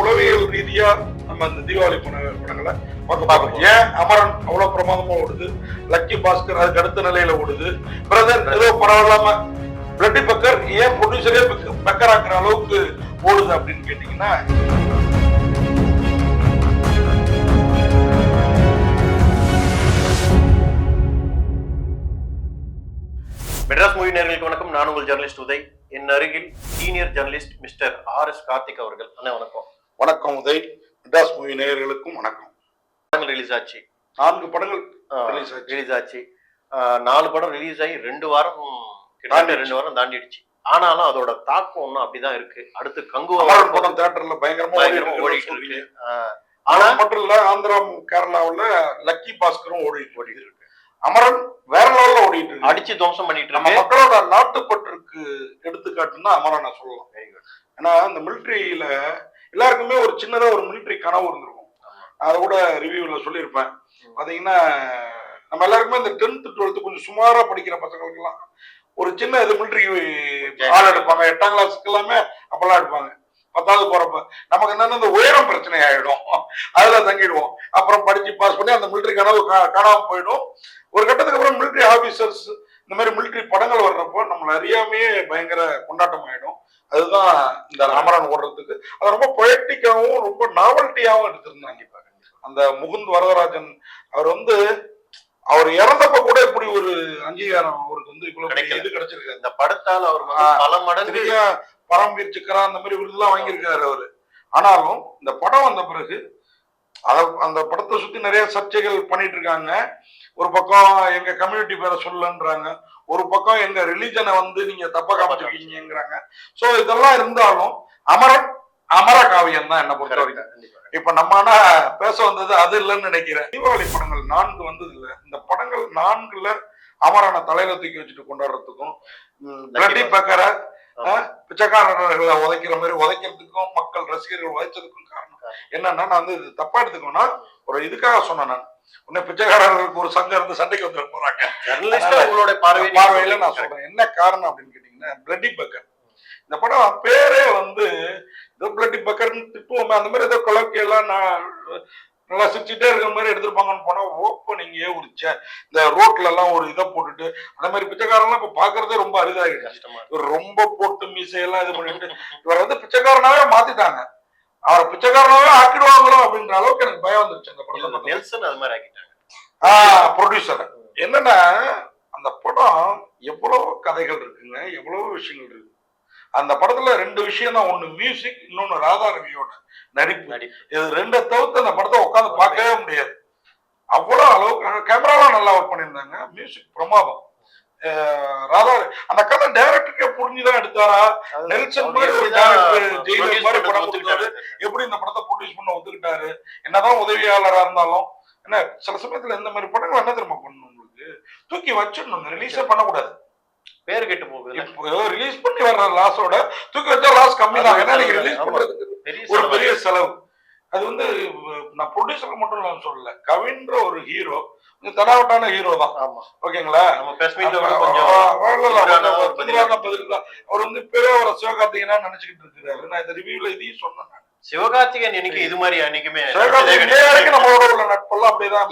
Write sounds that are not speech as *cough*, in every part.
உளவியல் ரீதியா நம்ம இந்த தீபாவளி படங்களை பார்க்க பார்க்கணும். ஏன் அமரன் அவ்வளவு பிரமாதமா ஓடுது? லக்கி பாஸ்கர் அதுக்கு அடுத்த நிலையில ஓடுது. பிரதர் ஏதோ பரவாயில்லாம பிளட்டி பக்கர் ஏன் ப்ரொடியூசரே பக்கர் ஆக்குற அளவுக்கு ஓடுது அப்படின்னு கேட்டீங்கன்னா மெட்ராஸ் மூவி நேர்களுக்கு வணக்கம். நான் உங்கள் ஜெர்னலிஸ்ட் உதய். என் அருகில் senior journalist mister R S Karthik அவர்கள். அண்ணா வணக்கம். வணக்கம் உதய். மெட்ராஸ் மூவி நேயர்களுக்கும் வணக்கம். படங்கள் ரிலீஸ் ஆச்சு. நான்கு படங்கள் Release ஆச்சு. ரிலீஸ் ஆச்சு. நாலு படம் ரிலீஸ் ஆகி ரெண்டு வாரம் கிட்டத்தட்ட. ரெண்டு வாரம் தாண்டிடுச்சு. ஆனாலும் அதோட தாக்கம் ஒன்றும் அப்படிதான் இருக்கு. அடுத்து கங்குவா படம் தியேட்டர்ல பயங்கரமா ஓடிட்டு இருக்கு. ஆனா மட்டும் இல்ல ஆந்திரா கேரளாவுல லக்கி பாஸ்கரும் ஓடிட்டு ஓடிட்டு இருக்கு. அமரன் வேற லெவல்ல ஓடிட்டு இருக்கு. அடிச்சு துவம்சம் பண்ணிட்டு இருக்கு. மக்களோட நாட்டுப்பற்றுக்கு எடுத்துக்காட்டுன்னா அமரனை சொல்லலாம். Very good. ஏன்னா இந்த மிலிட்ரியில எல்லாருக்குமே ஒரு சின்னதா ஒரு மிலிட்ரி கனவு இருந்திருக்கும். அதை கூட ரிவ்யூல சொல்லியிருப்பேன். பாத்தீங்கன்னா நம்ம எல்லாருக்குமே இந்த டென்த் டுவெல்த் கொஞ்சம் சுமாரா படிக்கிற பசங்களுக்கெல்லாம் ஒரு சின்ன இது மிலிட்ரி ஆள் எடுப்பாங்க. எட்டாம் கிளாஸ்க்கு எல்லாமே அப்பெல்லாம் எடுப்பாங்க. பத்தாவது போறப்ப நமக்கு என்னன்னா இந்த உயரம் பிரச்சனை ஆயிடும். அதுல தங்கிடுவோம். அப்புறம் படிச்சு பாஸ் பண்ணி அந்த மிலிட்ரி கனவு காணாம போயிடும். ஒரு கட்டத்துக்கு அப்புறம் மிலிட்ரி ஆபீசர்ஸ் இந்த மாதிரி மிலிட்ரி படங்கள் வர்றப்போ நம்மள அறியாமையே பயங்கர கொண்டாட்டம் ஆயிடும் அதுதான் இந்த ராமரான் ஓடுறதுக்கு. அது ரொம்ப பொயட்டிக்காவும் ரொம்ப நாவல்ட்டியாவும் எடுத்திருந்தாங்க இப்ப. அந்த முகுந்த் வரதராஜன் அவர் வந்து அவர் இறந்தப்ப கூட இப்படி ஒரு அங்கீகாரம் அவருக்கு வந்து இவ்வளவு. இது கிடைச்சிருக்காரு இந்த படத்தால் அவர் பல மடங்கு பரம்பீர் சிக்கரா அந்த மாதிரி விருதுலாம் வாங்கியிருக்காரு அவரு. ஆனாலும் இந்த படம் வந்த பிறகு அத அந்த படத்தை சுத்தி நிறைய சர்ச்சைகள் பண்ணிட்டு இருக்காங்க. ஒரு பக்கம் எங்க கம்யூனிட்டி பேரை சொல்லன்றாங்க ஒரு பக்கம் எங்க ரிலீஜனை வந்து நீங்க தப்பா காமிச்சிருக்கீங்கிறாங்க சோ இதெல்லாம் இருந்தாலும் அமரன் அமர காவியம் தான் என்ன பொறுத்த வரைக்கும். இப்ப நம்ம ஆனா பேச வந்தது அது இல்லைன்னு நினைக்கிறேன். தீபாவளி படங்கள் நான்கு வந்தது இல்ல இந்த படங்கள் நான்குல அமரனை தலையில தூக்கி வச்சுட்டு கொண்டாடுறதுக்கும் பிளட்டி பக்கரை பிச்சைக்காரர்களை உதைக்கிற மாதிரி உதைக்கிறதுக்கும் மக்கள் ரசிகர்கள் உதைச்சதுக்கும் காரணம். என்னன்னா நான் வந்து இது தப்பா எடுத்துக்கோன்னா ஒரு இதுக்காக சொன்னேன் நான். உன்னை பிச்சைக்காரர்களுக்கு ஒரு சங்கம் இருந்து சண்டைக்கு வந்துட போறாங்க. உங்களுடைய பார்வை பார்வையில நான் சொல்றேன். என்ன காரணம் அப்படின்னு கேட்டீங்கன்னா பிளட்டி பக்கர் இந்த படம் பேரே வந்து ஏதோ பிளட்டி பக்கர்னு திட்டுவோமே அந்த மாதிரி ஏதோ கொலக்கையெல்லாம் நான் நல்லா சிரிச்சுட்டே இருக்கிற மாதிரி எடுத்திருப்பாங்கன்னு போனா ஓப்பனிங்க ஒரு இந்த ரோட்ல எல்லாம் ஒரு இதை போட்டுட்டு அந்த மாதிரி பிச்சைக்காரெல்லாம் இப்ப பாக்குறதே ரொம்ப. இவர் ரொம்ப போட்டு மீசையெல்லாம் இது பண்ணிட்டு இவர் வந்து பிச்சைக்காரனாவே மாத்திட்டாங்க. அவரை பிச்சைக்காரனாவே ஆக்கிடுவாங்களோ அப்படின்ற அளவுக்கு எனக்கு பயம் வந்துருச்சு அந்த பார்த்தா. நெல்சன் அது மாதிரி ஆக்கிட்டாங்க. ஆஹ் ப்ரொடியூசர் என்னன்னா அந்த படம் எவ்வளவு கதைகள் இருக்குங்க எவ்வளவு விஷயங்கள் இருக்கு. அந்த படத்துல ரெண்டு விஷயம் தான். ஒண்ணு மியூசிக் இன்னொன்னு ராதா ரவியோட நடிப்பு. இது ரெண்டை தவிர்த்து அந்த படத்தை உட்காந்து பார்க்கவே முடியாது. அவ்வளவு அளவுக்கு கேமராலாம் நல்லா ஒர்க் பண்ணியிருந்தாங்க. மியூசிக் பிரமாதம். ராதா அந்த கதை டைரக்டருக்கே புரிஞ்சுதான் எடுத்தாரா? நெல்சன் மாதிரி ஒரு ஜெயிலர் மாதிரி படம் கொடுத்தாரு. எப்படி இந்த படத்தை ப்ரொடியூஸ் பண்ண ஒத்துக்கிட்டாரு? என்னதான் உதவியாளரா இருந்தாலும் என்ன சில சமயத்துல இந்த மாதிரி படங்கள் என்ன தெரியுமா பண்ணணும் உங்களுக்கு? தூக்கி வச்சிடணுங்க ரிலீஸே பண்ணக்கூடாது. பேர் கெட்டு போகுது ரிலீஸ் பண்ணி வர்ற லாஸோட தூக்கி வச்சா லாஸ் கம்மி தான். ஏன்னா நீங்க ரிலீஸ். பண்றதுக்கு ஒரு. பெரிய செலவு. அது வந்து நான் ப்ரொடியூசருக்கு மட்டும் நான் சொல்லல. கவின்ற ஒரு ஹீரோ தடாவட்டான ஹீரோ தான். ஆமா. ஓகேங்களா? ஒரு. அவர் வந்து இப்பவே அவரை சிவகார்த்திகனா நினைச்சுக்கிட்டு இருக்காரு நான் இந்த ரிவ்யூல இதையும் சொன்னேன் நான். சிவகார்த்திகேயன் இன்னைக்கு இது மாதிரி அன்னைக்குமே நம்மளோட உள்ள நட்பெல்லாம் அப்படியேதான்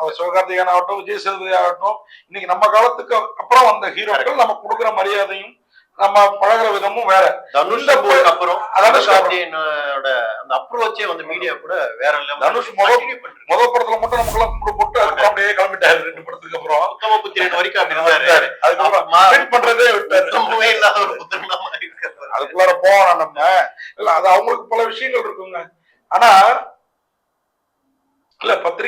அவர் சிவகார்த்திகேயன் ஆகட்டும் விஜய் சேதுபதி ஆகட்டும் இன்னைக்கு நம்ம காலத்துக்கு அப்புறம் வந்த ஹீரோக்கள் நம்ம கொடுக்குற மரியாதையும் நம்ம பழகுற விதமும் வேற தனுஷ் அப்புறம் அதாவது அந்த அப்ரோச்சே வந்து மீடியா கூட வேற level. தனுஷ் முத- Continue பண்றாரு. முத படத்துல மட்டும் நமக்கு எல்லாம் கும்பிடு போட்டு அதுக்கப்புறம் அப்படியே கிளம்பிட்டாரு ரெண்டு படத்துக்கு அப்புறம் உத்தம புத்திரன் வரைக்கும் அப்படி இருந்தாரு. அதுக்கப்புறம் பண்றதே விட்டாரு இல்லாத ஒரு புத்திரனா. அதுக்குள்ளார போவோம் நம்ம இல்ல அது அவங்களுக்கு பல விஷயங்கள் இருக்குங்க ஆனா இல்ல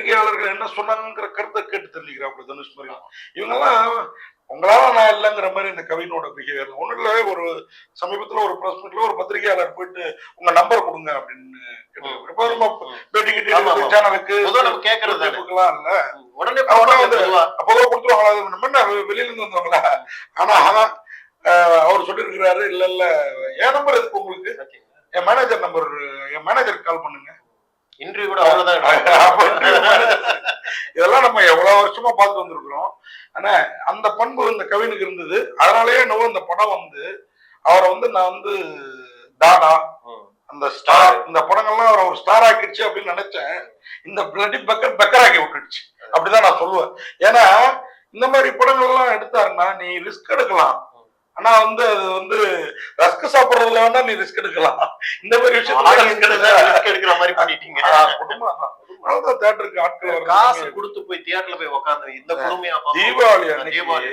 பத்திரிகையாளர்கள் என்ன சொன்னாங்கிற கருத்தை கேட்டு தெரிஞ்சுக்கிறாங்க தனுஷ் மாதிரி இவங்கெல்லாம் உங்களால நான் இல்லைங்கிற மாதிரி இந்த கவினோட பிஹேவியர் ஒண்ணு இல்ல ஒரு சமீபத்துல ஒரு பிரஸ் மீட்ல ஒரு பத்திரிகையாளர் போயிட்டு உங்க நம்பர் கொடுங்க அப்படின்னு. இப்ப நம்ம பேட்டி கிட்டி. சேனலுக்கு. யூடியூப்புக்கெல்லாம் இல்ல. உடனே அப்போதான் கொடுத்துருவாங்களா? வெளியில இருந்து வந்தவங்களா? ஆனா அவர் சொல்லியிருக்கிறாரு இல்ல இல்ல என் நம்பர் எதுக்கு உங்களுக்கு? என் மேனேஜர் நம்பர் என் மேனேஜருக்கு கால் பண்ணுங்க. இன்டர்வியூ கூட அவ்வளவுதான். *laughs* இதெல்லாம் நம்ம எவ்வளவு வருஷமா பார்த்து வந்திருக்கிறோம். ஆனா அந்த பண்பு இந்த கவினுக்கு இருந்தது. அதனாலயே என்னவோ இந்த படம் வந்து அவரை வந்து நான் வந்து தாடா. அந்த ஸ்டார் இந்த படங்கள்லாம் அவரை ஒரு ஸ்டார் ஆக்கிடுச்சு அப்படின்னு நினைச்சேன். இந்த பிளடி பெக்கர் பெக்கர் ஆக்கி விட்டுடுச்சு. அப்படிதான் நான் சொல்லுவேன். ஏன்னா இந்த மாதிரி படங்கள்லாம் எடுத்தாருன்னா நீ ரிஸ்க் எடுக்கலாம். ஆனா வந்து அது வந்து ரஸ்க் சாப்பிடுறதுல வேணா நீ ரிஸ்க் எடுக்கலாம். இந்த மாதிரி risk எடுக்கிற மாதிரி பண்ணிட்டீங்க. குடும்பம் theatreக்கு ஆட்கள் காசு. கொடுத்து போய் தியேட்டர்ல போய் உட்காந்து இந்த கொடுமையா. தீபாவளி தீபாவளி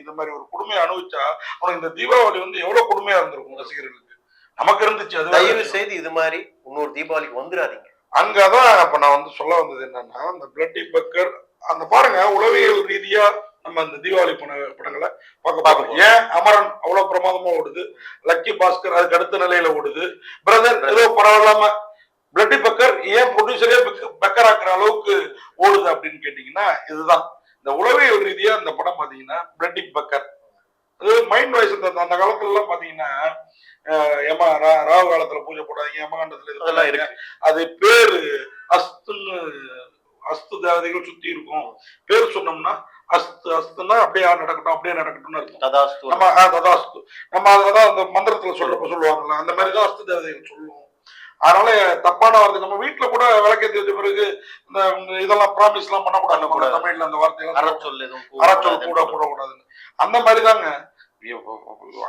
இந்த மாதிரி ஒரு கொடுமையை அனுபவிச்சா உனக்கு இந்த தீபாவளி வந்து எவ்வளவு கொடுமையா இருந்திருக்கும் ரசிகர்களுக்கு. நமக்கு இருந்துச்சு அது தயவு விஷயம். செய்து இது மாதிரி இன்னொரு தீபாவளிக்கு வந்துடாதீங்க. அங்கதான் இப்ப நான் வந்து சொல்ல வந்தது என்னன்னா அந்த பிளட்டி பக்கர் அந்த பாருங்க உளவியல் ரீதியா நம்ம இந்த தீபாவளி பட படங்களை பார்க்க பார்க்க பார்க்கணும் ஏன் அமரன் அவ்வளவு பிரமாதமா ஓடுது? லக்கி பாஸ்கர் அதுக்கு அடுத்த நிலையில ஓடுது. பிரதர் ஏதோ பரவாயில்லாம பிளட்டி பக்கர் ஏன் ப்ரொடியூசரே பெக்கர் ஆக்குற அளவுக்கு ஓடுது அப்படின்னு கேட்டீங்கன்னா இதுதான். இந்த உளவியல் ரீதியா இந்த படம் பாத்தீங்கன்னா பிளட்டி பக்கர் அது மைண்ட் வாய்ஸ் அந்த அந்த காலத்துல எல்லாம் பாத்தீங்கன்னா அஹ், யம ரா- ராகு காலத்துல பூஜை போடாதீங்க யமகாண்டத்துல இது அதெல்லாம் பண்ணாதீங்க. இருக்கு. அது பேரு அஸ்துன்னு அஸ்து தேவதைகள் சுத்தி இருக்கும். பேர் சொன்னோம்னா அஸ்து அஸ்துன்னா அப்படியே நடக்கட்டும் அப்படியே நடக்கட்டும்னு இருக்கும் ததாஸ்து. நம்ம ததாஸ்து. நம்ம அதான் அந்த மந்திரத்துல சொல்றப்ப சொல்லுவாங்கல்ல அந்த மாதிரி தான் அஸ்து தேவதைகள் சொல்லுவோம். அதனால தப்பான வார்த்தை நம்ம வீட்டுல கூட விளக்கேத்தி வச்ச பிறகு இந்த இதெல்லாம் ப்ராமிஸ் எல்லாம் பண்ணக்கூடாது. தமிழ்ல அந்த வார்த்தையெல்லாம் அறச்சொல் அறச்சொல் கூட போடக்கூடாதுன்னு அந்த மாதிரி தாங்க.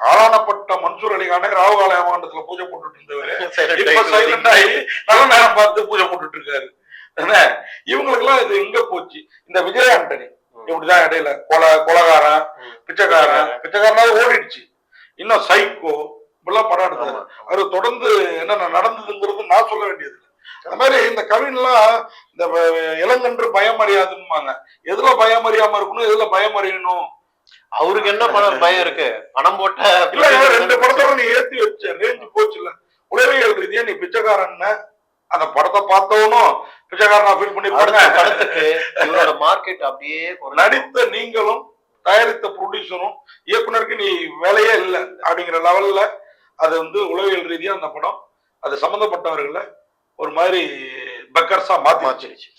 ஆளானப்பட்ட மன்சூர் அலிகானே ராகுகால ஏமாண்டத்துல பூஜை போட்டுட்டு இருந்தவரு. *laughs* நல்ல நேரம் பார்த்து பூஜை போட்டுட்டு இருக்காரு. இவங்களுக்கு எல்லாம் இது எங்க போச்சு? இந்த விஜய் ஆண்டனி. இப்படிதான் இடையில கொலை கொலகாரன். பிச்சைக்காரன் பிச்சைக்காரனாவது ஓடிடுச்சு. இன்னும் சைக்கோ இப்படிலாம் படம் எடுத்தாரு அது தொடர்ந்து என்னென்ன நடந்ததுங்கிறது நான் சொல்ல வேண்டியது. அந்த மாதிரி இந்த கவின்லாம் இந்த இளங்கன்று பயம் அறியாதும்பாங்க எதுல பயம் அறியாம இருக்கணும் எதுல பயம் அறியணும் அவருக்கு என்ன பணம் பயம் இருக்கு? பணம் போட்ட இல்ல ரெண்டு படத்தோட நீ ஏத்தி வச்ச ரேஞ்சு போச்சு இல்ல உளவியல் ரீதியா நீ பிச்சைக்காரன் அந்த படத்தை பார்த்தவனும் பிச்சைக்காரனா ஃபீல் பண்ணி பாருங்க. படத்துக்கு இவரோட மார்க்கெட் அப்படியே நடித்த நீங்களும் தயாரித்த ப்ரொடியூசரும் இயக்குனருக்கு நீ வேலையே இல்லை அப்படிங்கிற லெவல்ல அது வந்து உளவியல் ரீதியா அந்த படம் அது சம்பந்தப்பட்டவர்களை ஒரு மாதிரி பெக்கர்ஸா மாத்தி மாத்திருச்சு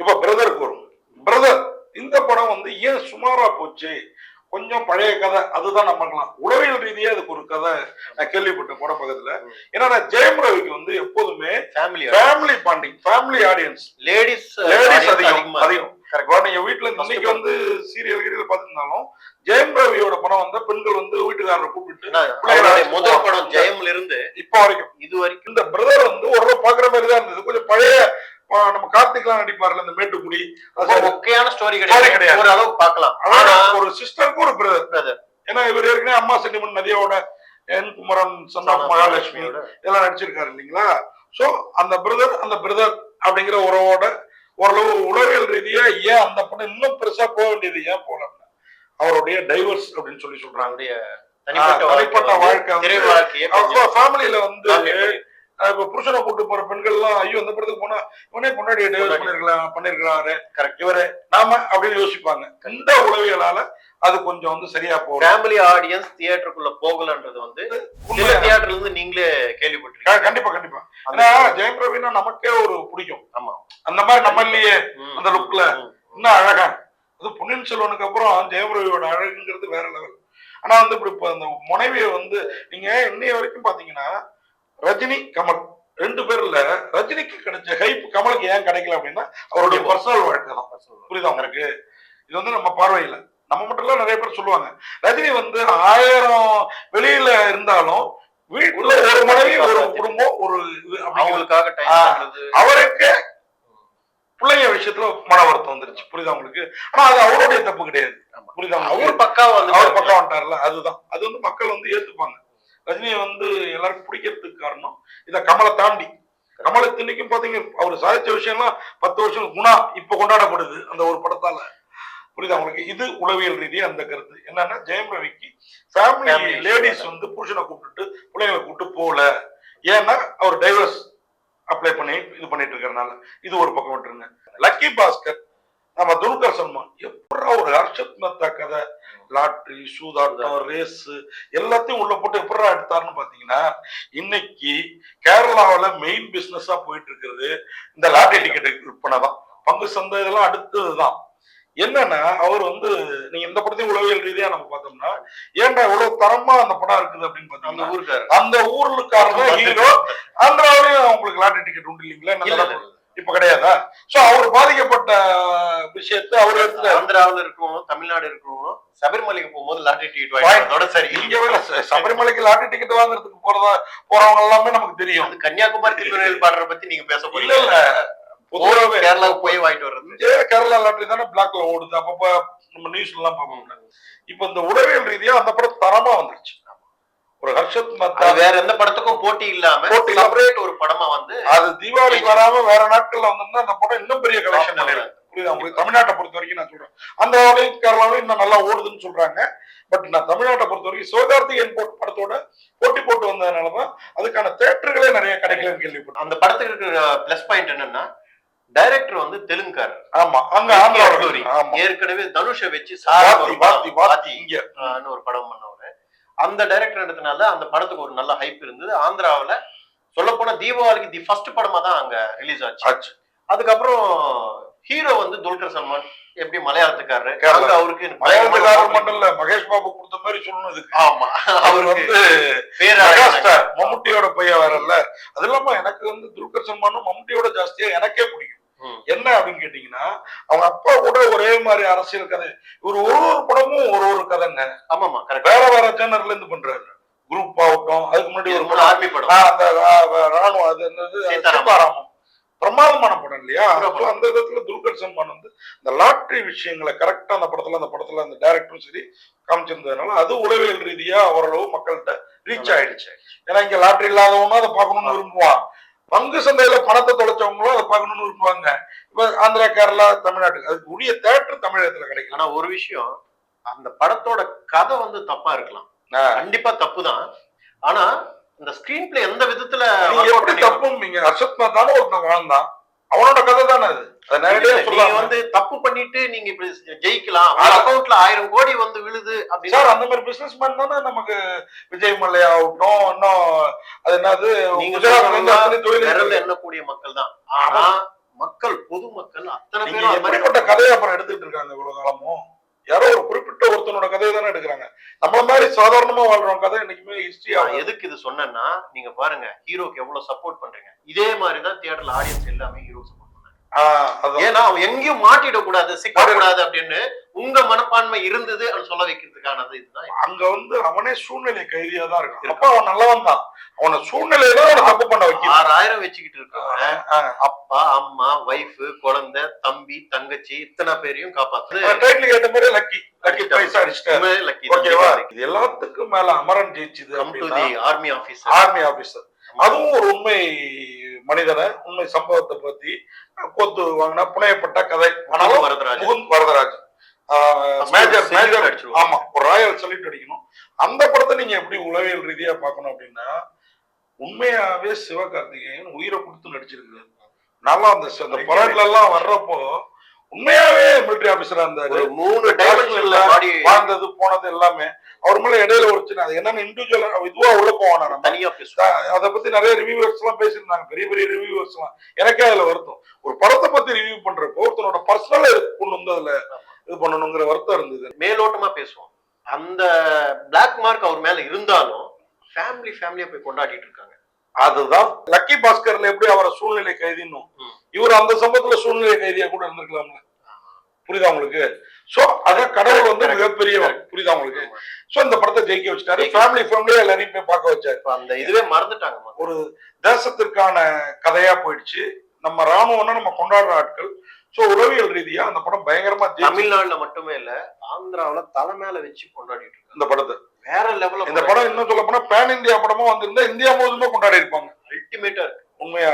இப்ப பிரதருக்கு வரும். பிரதர் இந்த படம் வந்து ஏன் சுமாரா போச்சு? கொஞ்சம் பழைய கதை அதுதான் நமக்கலாம் உளவியல் ரீதியா அதுக்கு ஒரு கதை நான் கேள்விப்பட்டேன் படம் பக்கத்துல. ஏன்னா ஜெயம் ரவிக்கு வந்து எப்போதுமே family family bonding family audience ladies ladies அதிகம் அதிகமா. நீங்க வீட்டுல இன்னைக்கு வந்து சீரியல் கீரியல் பார்த்திருந்தாலும் ஜெயம் ரவியோட படம் வந்தா பெண்கள் வந்து வீட்டுக்காரரை கூப்பிட்டு முதல் படம் ஜெயம்ல இருந்து இப்போ வரைக்கும். இது வரைக்கும். இந்த பிரதர் வந்து ஓரளவு பாக்குற மாதிரி தான் இருந்தது. கொஞ்சம் பழைய நம்ம கார்த்திக்லாம் நடிப்பார்ல இந்த மேட்டுக்குடி. ரொம்ப மொக்கையான ஸ்டோரி கிடையாது. ஒரு அளவுக்கு பார்க்கலாம். ஆனா ஒரு சிஸ்டருக்கு ஒரு பிரதர் ஏன்னா இவர் ஏற்கனவே அம்மா சென்டிமெண்ட் நதியோட என் குமரன் ஆஃப் மகாலட்சுமி இதெல்லாம் நடிச்சிருக்காரு இல்லைங்களா? சோ அந்த பிரதர் அந்த பிரதர் அப்படிங்கிற உறவோட ஓரளவு உளவியல் ரீதியா ஏன் அந்த படம் இன்னும் பெருசா போக வேண்டியது ஏன் போல அவருடைய டைவர்ஸ் அப்படின்னு சொல்லி சொல்றாங்க. தனிப்பட்ட வாழ்க்கை வாழ்க்கை வந்து- இப்ப புருஷனை கூட்டு போற பெண்கள் எல்லாம் ஐயோ இந்த படத்துக்கு போனா இவனே பொண்டாடி டைவர்ஸ். பண்ணிருக்கலாம் பண்ணிருக்காரு Correct. இவரு நாம அப்படின்னு யோசிப்பாங்க. இந்த உளவியலால அது கொஞ்சம் வந்து சரியா போகும்? ஃபேமிலி ஆடியன்ஸ் தியேட்டருக்குள்ள போகலன்றது வந்து சில தியேட்டர்ல இருந்து நீங்களே கேள்விப்பட்டிருக்கீங்க. கண்டிப்பா கண்டிப்பா. அந்த- ஏன்னா ஜெயம் ரவினா நமக்கே ஒரு பிடிக்கும். ஆமா. அந்த மாதிரி நம்ம இல்லையே அந்த. ம், இன்னும் அழகா? அது பொன்னியின் செல்வனுக்கு அப்புறம் ஜெயம் ரவியோட அழகுங்கிறது வேற லெவல் ஆனா வந்து இப்படி இப்ப அந்த முனைவியை வந்து நீங்க இன்னைய வரைக்கும் பாத்தீங்கன்னா ரஜினி கமல். ரெண்டு பேர்ல ரஜினிக்கு கிடைச்ச ஹைப் கமலுக்கு ஏன் கிடைக்கல அப்படின்னா அவருடைய பர்சனல் வாழ்க்கை தான். புரியுதா உங்களுக்கு? இது வந்து நம்ம பார்வையில. நம்ம மட்டும் இல்ல நிறைய பேர் சொல்லுவாங்க. ரஜினி வந்து ஆயிரம் வெளியில இருந்தாலும் வீட்டுல ஒரு மனைவி ஒரு குடும்பம் ஒரு அவங்களுக்காக அவருக்கு பிள்ளைங்க விஷயத்துல மன வருத்தம் வந்துருச்சு. புரியுதா உங்களுக்கு? ஆனா அது அவருடைய தப்பு கிடையாது. புரியுதா அவர் பக்காவா வந்து அவர் பக்கம் வந்துட்டார்ல அதுதான். அது வந்து மக்கள் வந்து ஏத்துப்பாங்க. ரஜினியை வந்து எல்லாருக்கும் பிடிக்கிறதுக்கு காரணம் இத கமலை தாண்டி. கமலை இன்னைக்கும் பாத்தீங்க அவர் சாதிச்ச விஷயம்லாம் பத்து வருஷம் குணா இப்ப கொண்டாடப்படுது அந்த ஒரு படத்தால. புரியுதா உங்களுக்கு? இது உளவியல் ரீதியா அந்த கருத்து. என்னன்னா ஜெயம் ரவிக்கு ஃபேமிலி. லேடிஸ் வந்து புருஷனை கூப்பிட்டுட்டு பிள்ளைங்களை கூப்பிட்டு போகல. ஏன்னா அவர் டைவர்ஸ் அப்ளை பண்ணி இது பண்ணிட்டு இருக்கறனால இது ஒரு பக்கம் விட்டுருங்க லக்கி பாஸ்கர் நம்ம துல்கர் சல்மான் எப்படா ஒரு ஹர்ஷத் மெத்தா கதை? லாட்ரி சூதாட்டம் ரேஸ் எல்லாத்தையும் உள்ள போட்டு எப்படா எடுத்தாருன்னு பாத்தீங்கன்னா இன்னைக்கு கேரளாவுல மெயின் பிசினஸா போயிட்டு இருக்கிறது இந்த லாட்டரி டிக்கெட் விற்பனை தான் பங்கு சந்தை இதெல்லாம் அடுத்ததுதான். என்னன்னா அவர் வந்து நீங்க இந்த படத்தையும் உளவியல் ரீதியா நம்ம பார்த்தோம்னா ஏன்டா இவ்வளவு தரமா அந்த படம் இருக்குது அப்படின்னு அந்த ஊருக்காரு அந்த ஊருக்காரர் ஹீரோ *laughs* ஆந்திராவிலையும் அவங்களுக்கு லாட்டரி டிக்கெட் உண்டு இல்லைங்களா? இப்ப கிடையாதா? சோ அவர் பாதிக்கப்பட்ட விஷயத்தை அவர் எடுத்து ஆந்திராவுல இருக்கிறவங்க தமிழ்நாடு இருக்கிறவங்க சபரிமலைக்கு போகும்போது லாட்டரி டிக்கெட் வாங்கி- வாங்கிட்டோட சரி. இங்க சபரிமலைக்கு லாட்டரி டிக்கெட் வாங்குறதுக்கு போறதா போறவங்க எல்லாமே நமக்கு தெரியும். கன்னியாகுமரி திருநெல்வேலி பாடுற பத்தி நீங்க பேச போறீங்க. இல்ல பொதுவாகவே கேரளாவுக்கு போய் வாங்கிட்டு வர்றது. கேரளா லாட்டரி தானே பிளாக்ல ஓடுது. அப்பப்ப நம்ம நியூஸ்ல எல்லாம் பார்ப்போம். இப்ப இந்த உளவியல் ரீதியா அந்த படம் தரமா வந்துருச்சு. ஒரு ஹர்ஷத் மத்தா வேற எந்த படத்துக்கும் போட்டி இல்லாம போட்டி. செப்பரேட் ஒரு படமா வந்து அது தீபாவளிக்கு வராம வேற நாட்கள்ல வந்திருந்தா அந்த படம் இன்னும் பெரிய கலெக்ஷன் புரியுதா? உங்களுக்கு தமிழ்நாட்டை பொறுத்த வரைக்கும் நான் சொல்றேன். அந்த வகையும் கேரளாவிலும் இன்னும் நல்லா ஓடுதுன்னு சொல்றாங்க. பட் நான் தமிழ்நாட்டை பொறுத்த வரைக்கும் சிவகார்த்திகேயன் போட் படத்தோட போட்டி போட்டு வந்ததுனாலதான் அதுக்கான தேட்டர்களே நிறைய கிடைக்கலன்னு கேள்விப்பட்டேன். அந்த படத்துக்கு இருக்கிற பிளஸ் பாயிண்ட் என்னன்னா டைரக்டர் வந்து தெலுங்குக்காரர். ஆமா. அங்க ஏற்கனவே தனுஷை வச்சு சாரா வாத்தி ஒரு வாத்தி படம், வாத்தி வாத்தி இங்க. ஒரு படம் பண்ணவரு அந்த டைரக்டர் எடுத்தனால அந்த படத்துக்கு ஒரு நல்ல ஹைப் இருந்தது. ஆந்திராவுல சொல்ல போனா தீபாவளிக்கு தி ஃபர்ஸ்ட் படமா தான் அங்க ரிலீஸ் ஆச்சு. அதுக்கப்புறம் ஹீரோ வந்து துல்கர் சல்மான் எப்படி மலையாளத்துக்காரரு. அங்க அவருக்கு மலையாளத்துக்காரர் மட்டும் இல்ல மகேஷ் பாபு கொடுத்த மாதிரி சொல்லணும் இதுக்கு. ஆமா. அவர் வந்து மம்முட்டியோட பையன் வேறல்ல. அது இல்லாம எனக்கு வந்து துல்கர் சல்மானும் மம்முட்டியோட ஜாஸ்தியா எனக்கே பிடிக்கும். என்ன அப்படின்னு கேட்டீங்கன்னா அவங்க அப்பா கூட ஒரே மாதிரி அரசியல் கதை. இவர் ஒரு ஒரு படமும் ஒரு ஒரு கதைங்க. ஆமாமா வேற வேற ஜேனர்ல இருந்து பண்றாரு. குரூப் ஆகட்டும் அதுக்கு முன்னாடி ஒரு ஆர்மி படம். அந்த ராணுவம் அது என்னது? சீதாராமம். பிரமாதமான படம் இல்லையா? அந்த விதத்துல துல்கர் சல்மான் வந்து இந்த லாட்ரி விஷயங்களை கரெக்டா அந்த படத்துல அந்த படத்துல அந்த டைரக்டரும் சரி காமிச்சிருந்ததுனால அது உளவியல் ரீதியா ஓரளவு மக்கள்கிட்ட ரீச் ஆயிடுச்சு. ஏன்னா இங்க லாட்டரி இல்லாதவனும் அதை பார்க்கணும்னு விரும்புவான். பங்கு சந்தையில பணத்தை தொலைச்சவங்களும் அதை பார்க்கணும்னு விரும்புவாங்க. இப்ப ஆந்திரா கேரளா தமிழ்நாட்டுக்கு அதுக்கு உரிய தேட்டர் தமிழகத்துல கிடைக்கும். ஆனா ஒரு விஷயம் அந்த படத்தோட கதை வந்து தப்பா இருக்கலாம். கண்டிப்பா தப்பு தான் ஆனா இந்த ஸ்கிரீன் பிளே எந்த விதத்துல எப்படி? தப்பும் நீங்க அர்ஷத் மேத்தான ஒருத்தன் வாழ்ந்தான். அவனோட கதை தானே அது? அதை நேரடியா நீங்க சொல்லாம வந்து தப்பு பண்ணிட்டு நீங்க இப்படி ஜெயிக்கலாம். ஆ. அக்கௌண்ட்ல ஆயிரம் கோடி வந்து விழுது அப்படின்னு. சார் அந்த மாதிரி பிசினஸ் மேன் தானே நமக்கு விஜய் மல்லையா ஆகட்டும் இன்னும் அது என்னது நீங்க. எண்ணக்கூடிய மக்கள் தான். ஆனா மக்கள் பொதுமக்கள் அத்தனை பேரும் கதையை அப்புறம் எடுத்துட்டு இருக்காங்க இவ்வளவு காலமும்? யாரோ ஒரு ஒருத்தனோட கதையை தானே எடுக்கிறாங்க. நம்மள மாதிரி சாதாரணமா வாழ்றவங்க கதை என்னைக்குமே ஹிஸ்டரி ஆகும் எதுக்கு இது சொன்னேன்னா நீங்க பாருங்க ஹீரோக்கு எவ்வளவு சப்போர்ட் பண்றீங்க. இதே மாதிரி தான் தியேட்டர்ல ஆடியன்ஸ் எல்லாமே ஹீரோ சப்போர்ட் ஏன்னா அவன் எங்கேயும் மாட்டிட கூடாது சிக்க கூடாது அப்படின்னு உங்க மனப்பான்மை இருந்தது அப்படின்னு சொல்ல வைக்கிறதுக்கானது இதுதான். அங்க வந்து அவனே சூழ்நிலை கைதியா தான் இருக்கான். அப்ப அவன் நல்லவன் தான். அவனை சூழ்நிலை தான் அவனை தப்பு பண்ண வைக்கிறான் ஆறாயிரம் வச்சுக்கிட்டு இருக்கவங்க ஆ. அப்பா அம்மா ஒய்ஃப் குழந்தை தம்பி தங்கச்சி இத்தனை பேரையும் காப்பாத்து. டைட்டில் கேட்ட மாதிரி லக்கி லக்கி பைசா அடிச்சிட்டாரு. லக்கி ஓகேவா இது எல்லாத்துக்கும் மேல அமரன் ஜெயிச்சுது ஆர்மி ஆபீசர் ஆர்மி ஆபீசர் அதுவும் ஒரு உண்மை மனிதனை உண்மை சம்பவத்தை பத்தி கோத்து வாங்கினா புனையப்பட்ட கதை. ஆனாலும் முகுந்த் வரதராஜ் மேஜர் மேஜர். ஆமா ஒரு ராயல் சல்யூட் அடிக்கணும். அந்த படத்தை நீங்க எப்படி உளவியல் ரீதியா பார்க்கணும் அப்படின்னா உண்மையாவே சிவகார்த்திகேயன் உயிரை கொடுத்து நடிச்சிருக்காரு நல்லா அந்த படத்துல எல்லாம் வர்றப்போ உண்மையாவே மிலிட்டரி ஆபீசரா இருந்தாரு. மூணு டைமென்ஷன்ல பாடி வாழ்ந்தது போனது எல்லாமே. அவர் மேல இடையில ஒரு சின்ன அது என்னன்னு இண்டிவிஜுவல் இதுவா உள்ள போவானா நம்ம? தனியா பேசுவாங்க. அதை பத்தி நிறைய ரிவ்யூவர்ஸ் எல்லாம் பேசியிருந்தாங்க. பெரிய பெரிய ரிவ்யூவர்ஸ் எல்லாம். எனக்கே அதுல வருத்தம். ஒரு படத்தை பத்தி ரிவ்யூ பண்றப்போ ஒருத்தனோட பர்சனல் கொண்டு வந்து அதுல இது பண்ணணுங்கிற வருத்தம் இருந்தது. மேலோட்டமா பேசுவோம். அந்த பிளாக் மார்க் அவர் மேல இருந்தாலும் ஃபேமிலி ஃபேமிலியா போய் கொண்டாடிட்டு இருக்காங்க. அதுதான் லக்கி பாஸ்கர்ல எப்படி அவரை சூழ்நிலை கைதின்னும். இவர் அந்த சம்பவத்துல சூழ்நிலை கைதியா கூட இருந்திருக்கலாம்ல. புரியுதா உங்களுக்கு? சோ அதான் கடவுள் வந்து. மிகப்பெரியவன் புரியுதா உங்களுக்கு? சோ இந்த படத்தை ஜெயிக்க வச்சுட்டாரு. ஃபேமிலி ஃபேமிலியா எல்லாரையும் போய் பார்க்க வச்சாரு. அந்த இதுவே மறந்துட்டாங்க. ஒரு தேசத்திற்கான கதையா போயிடுச்சு. நம்ம ராணுவம்னா நம்ம கொண்டாடுற ஆட்கள். சோ உளவியல் ரீதியா அந்த படம் பயங்கரமா ஜெயிச்சு தமிழ்நாட்டுல மட்டுமே இல்ல ஆந்திராவுல தலை மேல வச்சு கொண்டாடிட்டு இருக்காங்க. இந்த படத்தை. வேற லெவல்ல இந்த படம் இன்னும் சொல்ல போனா பேன் இந்தியா படமா வந்திருந்தா இந்தியா முழுதுமே கொண்டாடி இருப்பாங்க. அல்டிமேட்டா உண்மையா?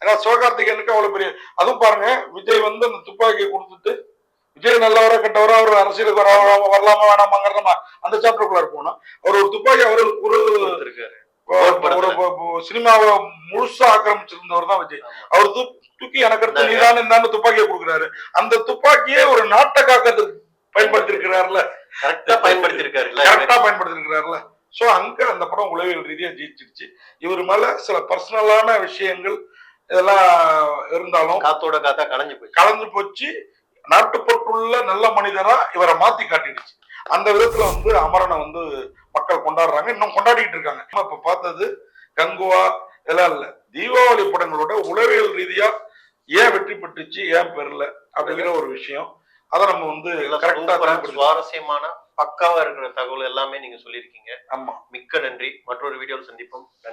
ஏன்னா சிவகார்த்திகேயனுக்கு அவ்வளவு பெரிய அதுவும் பாருங்க விஜய் வந்து அந்த துப்பாக்கியை கொடுத்துட்டு விஜய் நல்லவரா கெட்டவரா அவர் அரசியலுக்கு வர வரலாமா வேணாமாங்கிறதமா அந்த சாப்டருக்குள்ள போனோம் அவர் ஒரு துப்பாக்கி அவர் ஒரு. ஒரு சினிமாவை முழுசா ஆக்கிரமிச்சிருந்தவர் தான் விஜய். அவர் தூ- தூக்கி எனக்கு அடுத்து நீதான் இந்த துப்பாக்கியை கொடுக்குறாரு. அந்த துப்பாக்கியே ஒரு நாட்டை காக்கிறதுக்கு பயன்படுத்தி இருக்கிறாருல கரெக்டா பயன்படுத்தி இருக்காரு கரெக்டா பயன்படுத்தி இருக்கிறாருல சோ அங்க அந்த படம் உளவியல் ரீதியா ஜெயிச்சிருச்சு. இவர் மேல சில பர்சனலான விஷயங்கள் இதெல்லாம் இருந்தாலும் காத்தோட காத்தா கலைஞ்சு போச்சு. கலந்து போச்சு. நாட்டுப்பற்றுள்ள நல்ல மனிதரா இவரை மாத்தி காட்டிடுச்சு. அந்த விதத்துல வந்து அமரனை வந்து மக்கள் கொண்டாடுறாங்க. இன்னும் கொண்டாடிட்டு இருக்காங்க. நம்ம இப்ப பார்த்தது கங்குவா இதெல்லாம் இல்ல. தீபாவளி படங்களோட உளவியல் ரீதியா ஏன் வெற்றி பெற்றுச்சு ஏன் பெறல அப்படிங்கிற ஒரு விஷயம். அதை நம்ம வந்து கரெக்டா சுவாரஸ்யமான பக்காவா இருக்கிற தகவல் எல்லாமே நீங்க சொல்லியிருக்கீங்க. ஆமா. மிக்க நன்றி. மற்றொரு வீடியோவில் சந்திப்போம். நன்றி.